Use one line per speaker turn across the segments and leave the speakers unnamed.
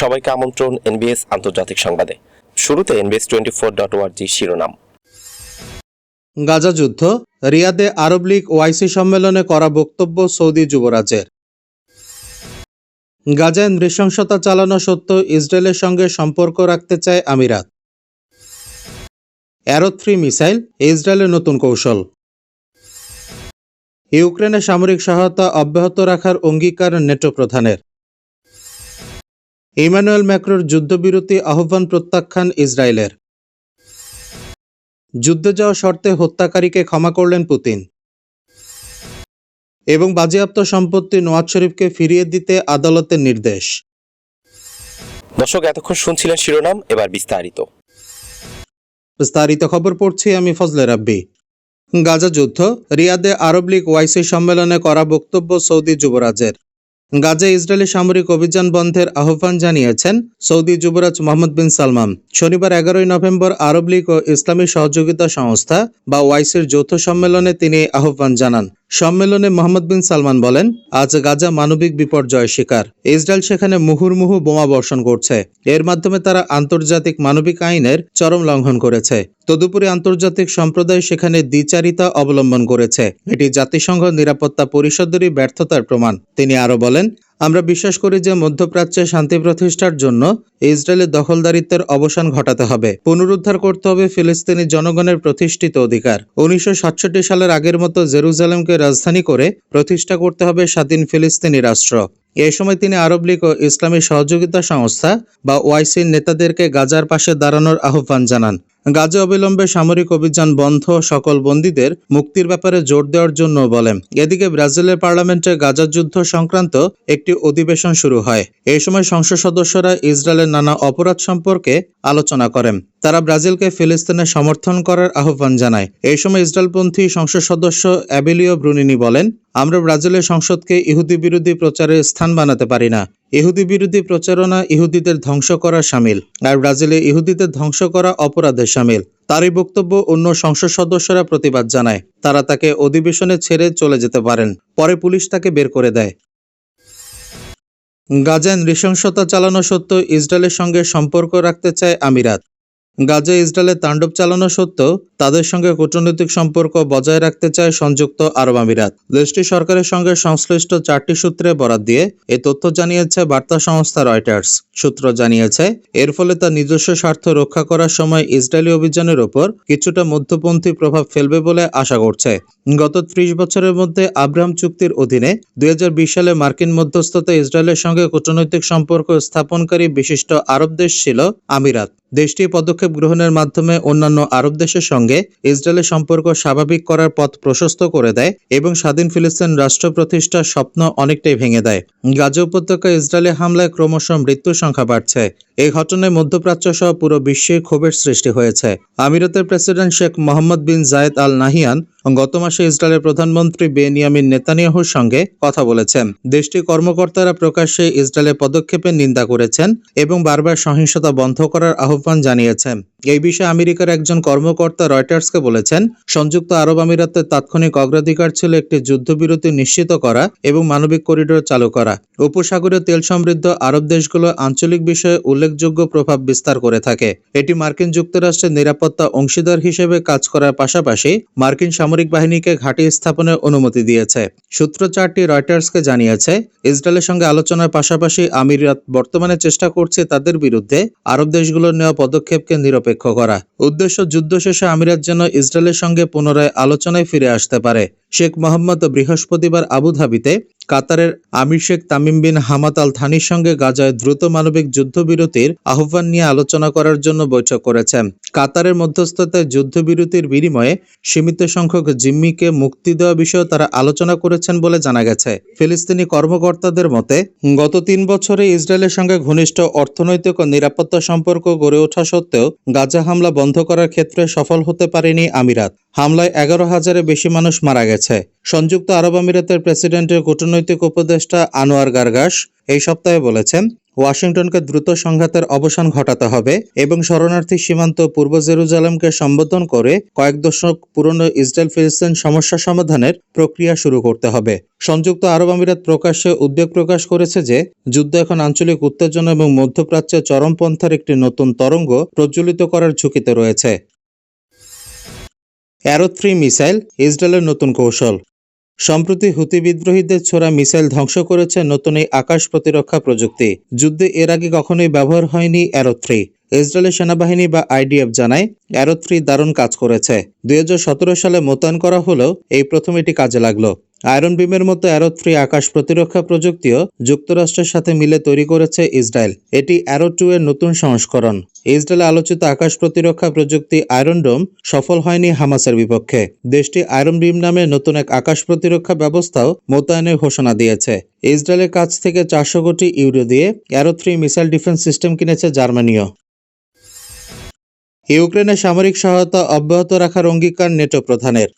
সবাইকে আমন্ত্রণ এনবিএস আন্তর্জাতিক সংবাদে শুরুতে এনবিএস টোয়েন্টি ফোর ডট ওয়ার্জি শিরোনাম গাজা যুদ্ধ রিয়াদে আরব লীগ ওয়াইসি সম্মেলনে করা বক্তব্য সৌদি যুবরাজের গাজায় নৃশংসতা চালানো সত্ত্বেও ইসরায়েলের সঙ্গে সম্পর্ক রাখতে চায় আমিরাত অ্যারো থ্রি মিসাইল ইসরায়েলের নতুন কৌশল ইউক্রেনে সামরিক সহায়তা অব্যাহত রাখার অঙ্গীকার নেটো প্রধানের ইমানুয়েল ম্যাক্রোর যুদ্ধবিরতি আহ্বান প্রত্যাখ্যান ইসরায়েলের যুদ্ধে যাওয়া শর্তে হত্যাকারীকে ক্ষমা করলেন পুতিন এবং বাজেয়াপ্ত সম্পত্তি নওয়াজ শরীফকে ফিরিয়ে দিতে আদালতের নির্দেশ দর্শক এতক্ষণ শুনছিলেন শিরোনাম এবার বিস্তারিত বিস্তারিত খবর পড়ছি আমি ফজলে রাব্বি গাজা যুদ্ধ রিয়াদে আরব লীগ ওয়াইসি সম্মেলনে করা বক্তব্য সৌদি যুবরাজের গাজে ইসরায়েলি সামরিক অভিযান বন্ধের আহ্বান জানিয়েছেন সৌদি যুবরাজ মোহাম্মদ বিন সালমান শনিবার এগারোই নভেম্বর আরব লীগ ও ইসলামী সহযোগিতা সংস্থা বা ওয়াইসির যৌথ সম্মেলনে তিনি আহ্বান জানান সম্মেলনে মোহাম্মদ বিন সালমান বলেন আজ গাজা মানবিক বিপর্যয় শিকার ইসরায়েল সেখানে মুহুর্মুহু বোমা বর্ষণ করছে এর মাধ্যমে তারা আন্তর্জাতিক মানবিক আইনের চরম লঙ্ঘন করেছে তদুপরি আন্তর্জাতিক সম্প্রদায় সেখানে দ্বিচারিতা অবলম্বন করেছে এটি জাতিসংঘ নিরাপত্তা পরিষদেরই ব্যর্থতার প্রমাণ তিনি আরও বলেন আমরা বিশ্বাস করি যে মধ্যপ্রাচ্যে শান্তি প্রতিষ্ঠার জন্য ইসরায়েলের দখলদারিত্বের অবসান ঘটাতে হবে পুনরুদ্ধার করতে হবে ফিলিস্তিনি জনগণের প্রতিষ্ঠিত অধিকার উনিশশো সালের আগের মতো জেরুজালেমকে রাজধানী করে প্রতিষ্ঠা করতে হবে স্বাধীন ফিলিস্তিনি রাষ্ট্র এ সময় তিনি আরব লীগ ও ইসলামী সহযোগিতা সংস্থা বা ওয়াইসির নেতাদেরকে গাজার পাশে দাঁড়ানোর আহ্বান জানান গাজে অবিলম্বে সামরিক অভিযান বন্ধ সকল বন্দীদের মুক্তির ব্যাপারে জোর দেওয়ার জন্য বলেন এদিকে ব্রাজিলের পার্লামেন্টে গাজা যুদ্ধ সংক্রান্ত একটি অধিবেশন শুরু হয় এই সময় সংসদ সদস্যরা ইসরায়েলের নানা অপরাধ সম্পর্কে আলোচনা করেন তারা ব্রাজিলকে ফিলিস্তিনে সমর্থন করার আহ্বান জানায় এই সময় ইসরায়েলপন্থী সংসদ সদস্য অ্যাবিলিও ব্রুনিনি বলেন আমরা ব্রাজিলের সংসদকে ইহুদি বিরোধী প্রচারের স্থান বানাতে পারি না ইহুদি বিরোধী প্রচারণা ইহুদিদের ধ্বংস করা সামিল আর ব্রাজিলে ইহুদিদের ধ্বংস করা অপরাধে সামিল তারই বক্তব্য অন্য সংসদ সদস্যরা প্রতিবাদ জানায় তারা তাকে অধিবেশনে ছেড়ে চলে যেতে পারেন পরে পুলিশ তাকে বের করে দেয় গাজায় নৃশংসতা চালানো সত্ত্বেও ইসরায়েলের সঙ্গে সম্পর্ক রাখতে চায় আমিরাত গাজা ইসরায়েলের তাণ্ডব চালানো সত্ত্বেও তাদের সঙ্গে কূটনৈতিক সম্পর্ক বজায় রাখতে চায় সংযুক্ত আরব আমিরাত দেশটি সরকারের সঙ্গে সংশ্লিষ্ট চারটি সূত্রে বরাদ দিয়ে এ তথ্য জানিয়েছে বার্তা সংস্থা রয়টার্স সূত্র জানিয়েছে এর ফলে তার নিজস্ব স্বার্থ রক্ষা করার সময় ইসরায়েলি অভিযানের ওপর কিছুটা মধ্যপন্থী প্রভাব ফেলবে বলে আশা করছে গত ত্রিশ বছরের মধ্যে আব্রাহাম চুক্তির অধীনে দুই সালে মার্কিন মধ্যস্থতা ইসরায়েলের সঙ্গে কূটনৈতিক সম্পর্ক স্থাপনকারী বিশিষ্ট আরব দেশ ছিল আমিরাত দেশটি পদক্ষেপ গ্রহণের মাধ্যমে অন্যান্য আরব দেশের সঙ্গে ইসরায়েলের সম্পর্ক স্বাভাবিক করার পথ প্রশস্ত করে দেয় এবং স্বাধীন ফিলিস্তিন রাষ্ট্র প্রতিষ্ঠার স্বপ্ন অনেকটাই ভেঙে দেয় গাজা উপত্যকা ইসরায়েলের হামলায় ক্রমশ মৃত্যুর সংখ্যা বাড়ছে এই ঘটনায় মধ্যপ্রাচ্য সহ পুরো বিশ্বে ক্ষোভের সৃষ্টি হয়েছে আমিরাতের president Sheikh Mohamed bin Zayed Al Nahyan গত মাসে ইসরায়েলের প্রধানমন্ত্রী বেনিয়ামিন নেতানিয়াহুর সঙ্গে কথা বলেছেন দেশটির কর্মকর্তারা প্রকাশ্যে ইসরায়েলের পদক্ষেপের নিন্দা করেছেন এবং বারবার সহিংসতা বন্ধ করার আহ্বান জানিয়েছেন এই বিষয়ে আমেরিকার একজন কর্মকর্তা রয়টার্সকে বলেছেন সংযুক্ত আরব আমিরাতের তাৎক্ষণিক অগ্রাধিকার ছিল একটি যুদ্ধবিরতি নিশ্চিত করা এবং মানবিক করিডোর চালু করা উপসাগরে তেল সমৃদ্ধ আরব দেশগুলো আঞ্চলিক বিষয়ে উল্লেখযোগ্য প্রভাব বিস্তার করে থাকে এটি মার্কিন যুক্তরাষ্ট্রের নিরাপত্তা অংশীদার হিসেবে কাজ করার পাশাপাশি মার্কিন সামরিক সামরিক বাহিনীকে ঘাঁটি স্থাপনের অনুমতি দিয়েছে সূত্র চারটি রয়টার্সকে জানিয়েছে ইসরায়েলের সঙ্গে আলোচনার পাশাপাশি আমিরাত বর্তমানে চেষ্টা করছে তাদের বিরুদ্ধে আরব দেশগুলোর নেওয়া পদক্ষেপকে নিরপেক্ষ করা উদ্দেশ্য যুদ্ধ শেষে আমিরাত যেন ইসরায়েলের সঙ্গে পুনরায় আলোচনায় ফিরে আসতে পারে শেখ মোহাম্মদ বৃহস্পতিবার আবুধাবিতে কাতারের আমির শেখ তামিম বিন হামাত আল থানির সঙ্গে গাজায় দ্রুত মানবিক যুদ্ধবিরতির আহ্বান নিয়ে আলোচনা করার জন্য বৈঠক করেছেন কাতারের মধ্যস্থতায় যুদ্ধবিরতির বিনিময়ে সীমিত সংখ্যক জিম্মিকে মুক্তি দেওয়া বিষয়ে তারা আলোচনা করেছেন বলে জানা গেছে ফিলিস্তিনি কর্মকর্তাদের মতে গত তিন বছরে ইসরায়েলের সঙ্গে ঘনিষ্ঠ অর্থনৈতিক ও নিরাপত্তা সম্পর্ক গড়ে ওঠা সত্ত্বেও গাজা হামলা বন্ধ করার ক্ষেত্রে সফল হতে পারেনি আমিরাত হামলায় এগারো হাজারের বেশি মানুষ মারা গেছে সংযুক্ত আরব আমিরাতের প্রেসিডেন্টের কূটনৈতিক উপদেষ্টা আনোয়ার গার্গাস এই সপ্তাহে বলেছেন ওয়াশিংটনকে দ্রুত সংঘাতের অবসান ঘটাতে হবে এবং শরণার্থী সীমান্ত পূর্ব জেরুজালামকে সম্বোধন করে কয়েক দশক পুরনো ইসরায়েল ফিলিস্তিন সমস্যা সমাধানের প্রক্রিয়া শুরু করতে হবে সংযুক্ত আরব আমিরাত প্রকাশ্যে উদ্বেগ প্রকাশ করেছে যে যুদ্ধ এখন আঞ্চলিক উত্তেজনা এবং মধ্যপ্রাচ্যে চরমপন্থার একটি নতুন তরঙ্গ প্রজ্বলিত করার ঝুঁকিতে রয়েছে অ্যারো থ্রি মিসাইল ইসরায়েলের নতুন কৌশল সম্প্রতি হুতি বিদ্রোহীদের ছোড়া মিসাইল ধ্বংস করেছে নতুন এই আকাশ প্রতিরক্ষা প্রযুক্তি যুদ্ধে এর আগে কখনোই ব্যবহার হয়নি অ্যারো থ্রি ইসরায়েলের সেনাবাহিনী বা আইডিএফ জানায় অ্যারো থ্রি দারুণ কাজ করেছে দুই সালে মোতায়েন করা হলেও এই প্রথম এটি কাজে লাগলো আয়রন বিমের মতো অ্যারোথ ফ্রি আকাশ প্রতিরক্ষা প্রযুক্তিও যুক্তরাষ্ট্রের সাথে মিলে তৈরি করেছে ইসরায়েল এটি অ্যারো টু এর নতুন সংস্করণ ইসরায়েল আলোচিত আকাশ প্রতিরক্ষা প্রযুক্তি আয়রন ডোম সফল হয়নি হামাসের বিপক্ষে দেশটি আয়রন বিম নামে নতুন এক আকাশ প্রতিরক্ষা ব্যবস্থাও মোতায়েনের ঘোষণা দিয়েছে ইসরায়েলের কাছ থেকে চারশো কোটি ইউরো দিয়ে Arrow three missile defence system কিনেছে জার্মানিও ইউক্রেনে সামরিক সহায়তা অব্যাহত রাখার অঙ্গীকার নেটো প্রধানের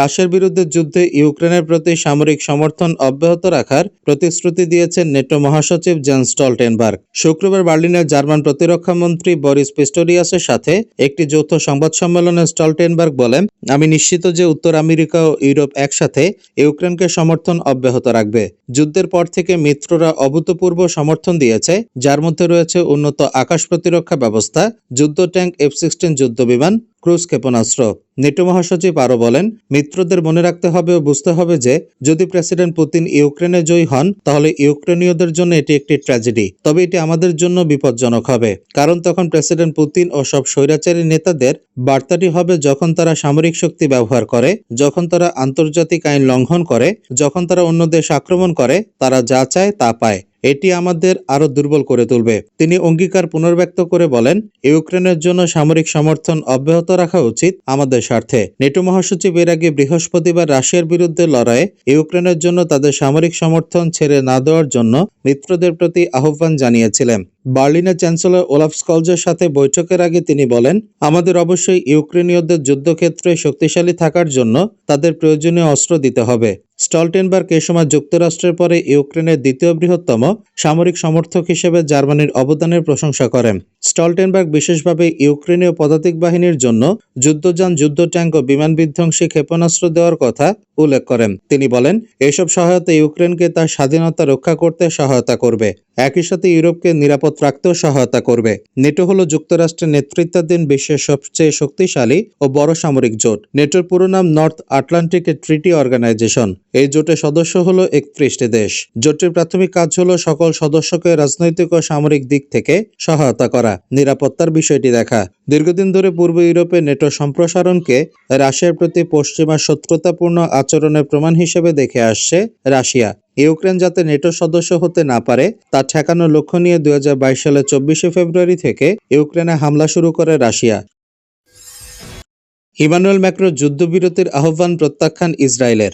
রাশিয়ার বিরুদ্ধে যুদ্ধে ইউক্রেনের প্রতি সামরিক সমর্থন অব্যাহত রাখার প্রতিশ্রুতি দিয়েছেন নেটো মহাসচিব জেন স্টলটেনবার্গ শুক্রবার বার্লিনে জার্মান প্রতিরক্ষামন্ত্রী বরিস পিস্টোরিয়াসের সাথে একটি যৌথ সংবাদ সম্মেলনে স্টলটেনবার্গ বলেন আমি নিশ্চিত যে উত্তর আমেরিকা ও ইউরোপ একসাথে ইউক্রেনকে সমর্থন অব্যাহত রাখবে যুদ্ধের পর থেকে মিত্ররা অভূতপূর্ব সমর্থন দিয়েছে যার মধ্যে রয়েছে উন্নত আকাশ প্রতিরক্ষা ব্যবস্থা যুদ্ধ ট্যাঙ্ক এফ সিক্সটিন যুদ্ধ বিমান ক্রুজ ক্ষেপণাস্ত্র নেটো মহাসচিব আরও বলেন মিত্রদের মনে রাখতে হবে ও বুঝতে হবে যে যদি প্রেসিডেন্ট পুতিন ইউক্রেনে জয়ী হন তাহলে ইউক্রেনীয়দের জন্য এটি একটি ট্র্যাজেডি তবে এটি আমাদের জন্য বিপজ্জনক হবে কারণ তখন প্রেসিডেন্ট পুতিন ও সব স্বৈরাচারী নেতাদের বার্তাটি হবে যখন তারা সামরিক শক্তি ব্যবহার করে যখন তারা আন্তর্জাতিক আইন লঙ্ঘন করে যখন তারা অন্য দেশ আক্রমণ করে তারা যা চায় তা পায় এটি আমাদের আরও দুর্বল করে তুলবে তিনি অঙ্গীকার পুনর্ব্যক্ত করে বলেন ইউক্রেনের জন্য সামরিক সমর্থন অব্যাহত রাখা উচিত আমাদের স্বার্থে নেটো মহাসচিব এর আগে বৃহস্পতিবার রাশিয়ার বিরুদ্ধে লড়াইয়ে ইউক্রেনের জন্য তাদের সামরিক সমর্থন ছেড়ে না দেওয়ার জন্য মিত্রদের প্রতি আহ্বান জানিয়েছিলেন বার্লিনের চ্যান্সেলর ওলাফ স্কলজের সাথে বৈঠকের আগে তিনি বলেন আমাদের অবশ্যই ইউক্রেনীয়দের যুদ্ধক্ষেত্রে শক্তিশালী থাকার জন্য তাদের প্রয়োজনীয় অস্ত্র দিতে হবে স্টলটেনবার্গ এ সময় যুক্তরাষ্ট্রের পরে ইউক্রেনের দ্বিতীয় বৃহত্তম সামরিক সমর্থক হিসেবে জার্মানির অবদানের প্রশংসা করেন স্টলটেনবার্গ বিশেষভাবে ইউক্রেনীয় পদাতিক বাহিনীর জন্য যুদ্ধযান যুদ্ধ ট্যাঙ্ক ও বিমান বিধ্বংসী ক্ষেপণাস্ত্র দেওয়ার কথা উল্লেখ করেন তিনি বলেন এসব সহায়তা ইউক্রেনকে তার স্বাধীনতা রক্ষা করতে সহায়তা করবে একই সাথে ইউরোপকে নিরাপদ রাখতেও সহায়তা করবে নেটো হল যুক্তরাষ্ট্রের নেতৃত্বাধীন বিশ্বের সবচেয়ে শক্তিশালী ও বড় সামরিক জোট নেটোর পুরো নাম নর্থ আটলান্টিক ট্রিটি অর্গানাইজেশন এই জোটের সদস্য হল একত্রিশটি দেশ জোটের প্রাথমিক কাজ হল সকল সদস্যকে রাজনৈতিক ও সামরিক দিক থেকে সহায়তা করা নিরাপত্তার বিষয়টি দেখা দীর্ঘদিন ধরে পূর্ব ইউরোপে নেটো সম্প্রসারণকে রাশিয়ার প্রতি পশ্চিমা শত্রুতাপূর্ণ আচরণের প্রমাণ হিসেবে দেখে আসছে রাশিয়া ইউক্রেন যাতে নেটো সদস্য হতে না পারে তা ঠেকানোর লক্ষ্য নিয়ে দুই সালের চব্বিশে ফেব্রুয়ারি থেকে ইউক্রেনে হামলা শুরু করে রাশিয়া ইমানুয়েল ম্যাক্রো যুদ্ধবিরতির আহ্বান প্রত্যাখ্যান ইসরায়েলের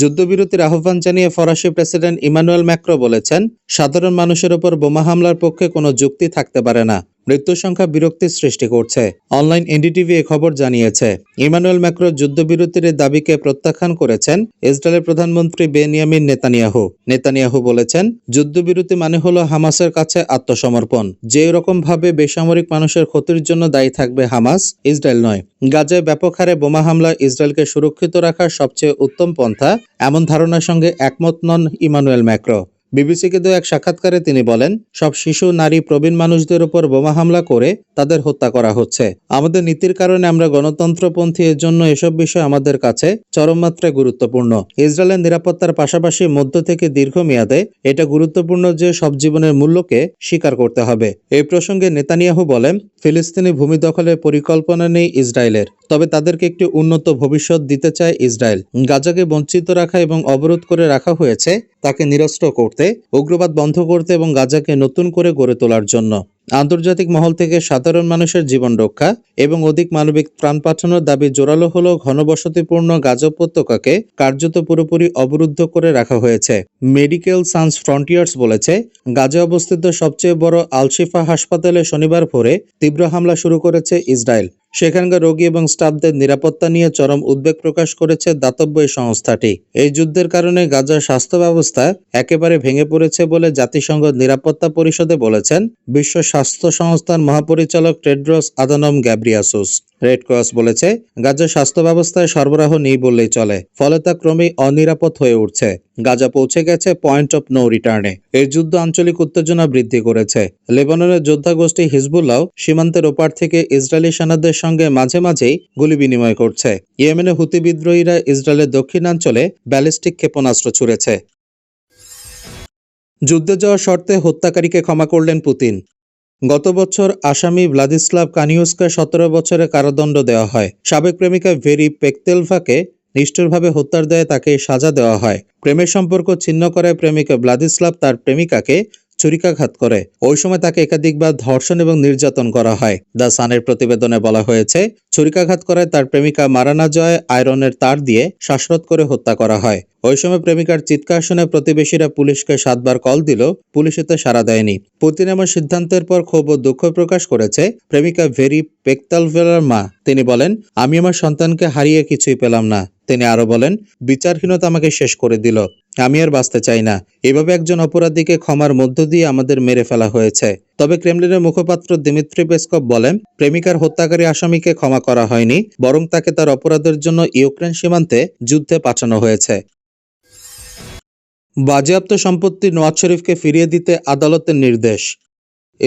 যুদ্ধবিরতির আহ্বান জানিয়ে ফরাসি প্রেসিডেন্ট ইমানুয়েল ম্যাক্রো বলেছেন সাধারণ মানুষের ওপর বোমা হামলার পক্ষে কোনো যুক্তি থাকতে পারে না মৃত্যুর সংখ্যা বিরক্তির সৃষ্টি করছে অনলাইন এনডিটিভি এ খবর জানিয়েছে ইমানুয়েল ম্যাক্রো যুদ্ধবিরতির দাবিকে প্রত্যাখ্যান করেছেন ইসরায়েলের প্রধানমন্ত্রী বেনিয়ামিন নেতানিয়াহু নেতানিয়াহু বলেছেন যুদ্ধবিরতি মানে হলো হামাসের কাছে আত্মসমর্পণ যে রকম ভাবে বেসামরিক মানুষের ক্ষতির জন্য দায়ী থাকবে হামাস ইসরায়েল নয় গাজায় ব্যাপক হারে বোমা হামলা ইসরায়েলকে সুরক্ষিত রাখার সবচেয়ে উত্তম পন্থা এমন ধারণার সঙ্গে একমত নন ইমানুয়েল ম্যাক্রো বিবিসিকে দেওয়া এক সাক্ষাৎকারে তিনি বলেন সব শিশু নারী প্রবীণ মানুষদের উপর বোমা হামলা করে তাদের হত্যা করা হচ্ছে আমাদের নীতির কারণে আমরা গণতন্ত্রপন্থী এর জন্য এসব বিষয় আমাদের কাছে চরম মাত্রায় গুরুত্বপূর্ণ ইসরায়েলের নিরাপত্তার পাশাপাশি মধ্য থেকে দীর্ঘমেয়াদে এটা গুরুত্বপূর্ণ যে সব জীবনের মূল্যকে স্বীকার করতে হবে এই প্রসঙ্গে নেতানিয়াহু বলেন ফিলিস্তিনি ভূমি দখলের পরিকল্পনা নেই ইসরায়েলের তবে তাদেরকে একটি উন্নত ভবিষ্যৎ দিতে চায় ইসরায়েল গাজাকে বঞ্চিত রাখা এবং অবরোধ করে রাখা হয়েছে তাকে নিরস্ত্র করতে উগ্রবাদ বন্ধ করতে এবং গাজাকে নতুন করে গড়ে তোলার জন্য আন্তর্জাতিক মহল থেকে সাধারণ মানুষের জীবন রক্ষা এবং অধিক মানবিক প্রাণ পাঠানোর দাবি জোরালো হলেও ঘনবসতিপূর্ণ গাজা উপত্যকাকে কার্যত পুরোপুরি অবরুদ্ধ করে রাখা হয়েছে মেডিকেল সায়েন্স ফ্রন্টিয়ার্স বলেছে গাজা অবস্থিত সবচেয়ে বড় আলশিফা হাসপাতালে শনিবার ভোরে তীব্র হামলা শুরু করেছে ইসরায়েল সেখানকার রোগী এবং স্টাফদের নিরাপত্তা নিয়ে চরম উদ্বেগ প্রকাশ করেছে দাতব্য এই সংস্থাটি এই যুদ্ধের কারণে গাজার স্বাস্থ্য ব্যবস্থা একেবারে ভেঙে পড়েছে বলে জাতিসংঘ নিরাপত্তা পরিষদে বলেছেন বিশ্ব স্বাস্থ্য সংস্থার মহাপরিচালক Tedros Adhanom Ghebreyesus Red Cross বলেছে গাজা স্বাস্থ্য ব্যবস্থায় সরবরাহ নেই বললেই চলে ফলে তা ক্রমেই অনিরাপদ হয়ে উঠছে গাজা পৌঁছে গেছে পয়েন্ট অফ নো রিটার্নে এর যুদ্ধ আঞ্চলিক উত্তেজনা বৃদ্ধি করেছে লেবাননের যোদ্ধাগোষ্ঠী হিজবুল্লাহ সীমান্তের ওপার থেকে ইসরায়েলি সেনাদের সঙ্গে মাঝে মাঝেই গুলি বিনিময় করছে ইয়েমেনে হুতি বিদ্রোহীরা ইসরায়েলের দক্ষিণাঞ্চলে ব্যালিস্টিক ক্ষেপণাস্ত্র ছুড়েছে যুদ্ধে যাওয়ার শর্তে হত্যাকারীকে ক্ষমা করলেন পুতিন গত বছর আসামি ভ্লাদিস্লাভ কানিউসকে সতেরো বছরের কারাদণ্ড দেওয়া হয় সাবেক প্রেমিকা ভেরি পেকতেলফাকে নিষ্ঠুরভাবে হত্যার দেয় তাকে সাজা দেওয়া হয় প্রেমের সম্পর্ক ছিন্ন করায় প্রেমিকা ভ্লাদিস্লাভ তার প্রেমিকাকে ছুরিকাঘাত করে ওই সময় তাকে একাধিকবার ধর্ষণ এবং নির্যাতন করা হয় দ্য সানের প্রতিবেদনে বলা হয়েছে ছুরিকাঘাত করে তার প্রেমিকা মারানা জয় আয়রনের তার দিয়ে শ্বাসরোধ করে হত্যা করা হয় ওই সময় প্রেমিকার চিৎকার শুনে প্রতিবেশীরা পুলিশকে সাতবার কল দিল পুলিশ এতে সাড়া দেয়নি পুতিন এমন সিদ্ধান্তের পর ক্ষোভ ও দুঃখ প্রকাশ করেছে প্রেমিকা ভেরি পেকতালভেলার মা তিনি বলেন আমি আমার সন্তানকে হারিয়ে কিছুই পেলাম না তিনি আরো বলেন বিচারহীনতা আমাকে শেষ করে দিল আমি আর বাঁচতে চাই না এভাবে একজন অপরাধীকে ক্ষমার মধ্য দিয়ে আমাদের মেরে ফেলা হয়েছে তবে ক্রেমলিনের মুখপাত্র দিমিত্রি পেসকপ বলেন প্রেমিকার হত্যাকারী আসামিকে ক্ষমা করা হয়নি বরং তাকে তার অপরাধের জন্য ইউক্রেন সীমান্তে যুদ্ধে পাঠানো হয়েছে বাজেয়াপ্ত সম্পত্তি নওয়াজ শরীফকে ফিরিয়ে দিতে আদালতের নির্দেশ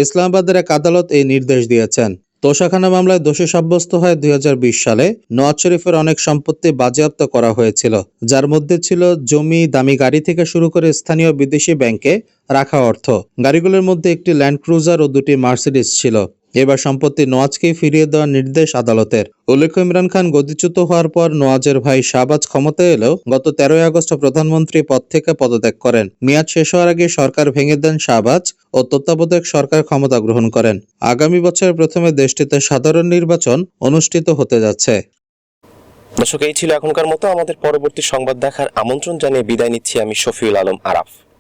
ইসলামাবাদের এক আদালত এই নির্দেশ দিয়েছেন তোষাখানা মামলায় দোষী সাব্যস্ত হয় দুই সালে নওয়াজ শরীফের অনেক সম্পত্তি বাজেয়াপ্ত করা হয়েছিল যার মধ্যে ছিল জমি দামি গাড়ি থেকে শুরু করে স্থানীয় বিদেশি ব্যাংকে রাখা অর্থ গাড়িগুলোর মধ্যে একটি ল্যান্ড ক্রুজার ও দুটি মার্সিডিস ছিল এবার সম্পত্তি নওয়াজকে ফিরিয়ে দেওয়ার নির্দেশ আদালতের উল্লেখ ইমরান খান গদিচ্যুত হওয়ার পর নওয়াজের ভাই শাহবাজ ক্ষমতা এলেও গত তেরোই আগস্ট প্রধানমন্ত্রী পদ থেকে পদত্যাগ করেন মেয়াদ শেষ হওয়ার আগে সরকার ভেঙে দেন শাহবাজ ও তত্ত্বাবধায়ক সরকার ক্ষমতা গ্রহণ করেন আগামী বছরের প্রথমে দেশটিতে সাধারণ নির্বাচন অনুষ্ঠিত হতে যাচ্ছে দর্শক এই ছিল এখনকার মতো আমাদের পরবর্তী সংবাদ দেখার আমন্ত্রণ জানিয়ে বিদায় নিচ্ছি আমি শফিউল আলম আরাফ